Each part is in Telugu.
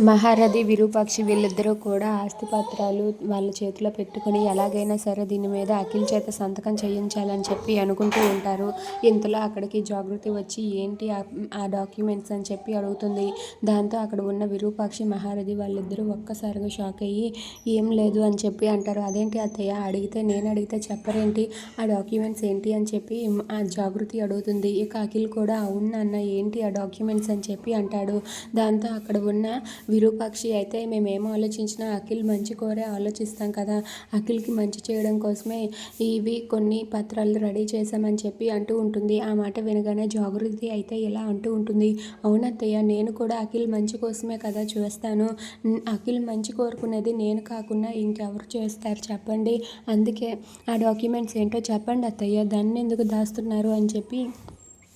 మహారథి విరూపాక్షి వీళ్ళిద్దరూ కూడా ఆస్తిపత్రాలు వాళ్ళ చేతిలో పెట్టుకుని ఎలాగైనా సరే దీని మీద అఖిల్ చేత సంతకం చేయించాలని చెప్పి అనుకుంటూ ఉంటారు. ఇంతలో అక్కడికి జాగృతి వచ్చి ఏంటి ఆ- డాక్యుమెంట్స్? అని చెప్పి అడుగుతుంది. దాంతో అక్కడ ఉన్న విరూపాక్షి మహారథి వాళ్ళిద్దరూ ఒక్కసారిగా షాక్ అయ్యి ఏం లేదు అని చెప్పి అంటారు. అదేంటి అత్తయ్య అడిగితే నేను అడిగితే చెప్పరేంటి? ఆ డాక్యుమెంట్స్ ఏంటి? అని చెప్పి ఆ జాగృతి అడుగుతుంది. ఇక అఖిల్ కూడా అవును అన్న ఏంటి ఆ డాక్యుమెంట్స్? అని చెప్పి అంటాడు. దాంతో అక్కడ ఉన్న విరూపాక్షి అయితే మేమేం ఆలోచించినా అఖిల్ మంచి కోరే ఆలోచిస్తాం కదా. అఖిల్కి మంచి చేయడం కోసమే ఇవి కొన్ని పత్రాలు రెడీ చేశామని చెప్పి అంటూ ఉంటుంది. ఆ మాట వినగానే జాగృతి అయితే ఇలా అంటూ ఉంటుంది. అవునత్తయ్య నేను కూడా అఖిల్ మంచి కోసమే కదా చూస్తాను. అఖిల్ మంచి కోరుకునేది నేను కాకుండా ఇంకెవరు చేస్తారు చెప్పండి. అందుకే ఆ డాక్యుమెంట్స్ ఏంటో చెప్పండి అత్తయ్య దాన్ని ఎందుకు దాస్తున్నారు అని చెప్పి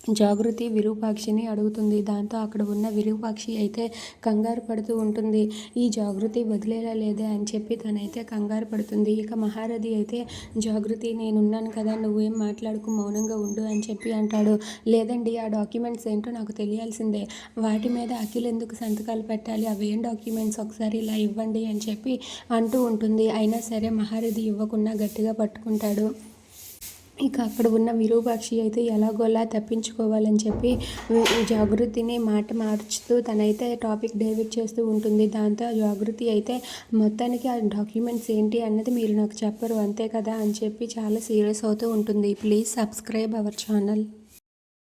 జాగృతి విరూపాక్షిని అడుగుతుంది. దాంతో అక్కడ ఉన్న విరూపాక్షి అయితే కంగారు పడుతూ ఉంటుంది. ఈ జాగృతి వదిలేలా లేదే అని చెప్పి తనైతే కంగారు పడుతుంది. ఇక మహారథి అయితే జాగృతి నేనున్నాను కదా నువ్వేం మాట్లాడుకు మౌనంగా ఉండు అని చెప్పి అంటాడు. లేదండి ఆ డాక్యుమెంట్స్ ఏంటో నాకు తెలియాల్సిందే. వాటి మీద అఖిల్ ఎందుకు సంతకాలు పెట్టాలి? అవి ఏం డాక్యుమెంట్స్? ఒకసారి ఇలా ఇవ్వండి అని చెప్పి అంటూ ఉంటుంది. అయినా సరే మహారథి ఇవ్వకుండా గట్టిగా పట్టుకుంటాడు. ఇక అక్కడ ఉన్న విరూపాక్షి అయితే ఎలాగోలా తప్పించుకోవాలని చెప్పి జాగృతిని మాట మార్చుతూ తనైతే టాపిక్ డైవర్ట్ చేస్తూ ఉంటుంది. దాంతో ఆ జాగృతి అయితే మొత్తానికి ఆ డాక్యుమెంట్స్ ఏంటి అన్నది మీరు నాకు చెప్పరు అంతే కదా అని చెప్పి చాలా సీరియస్ అవుతూ ఉంటుంది. Please subscribe our channel.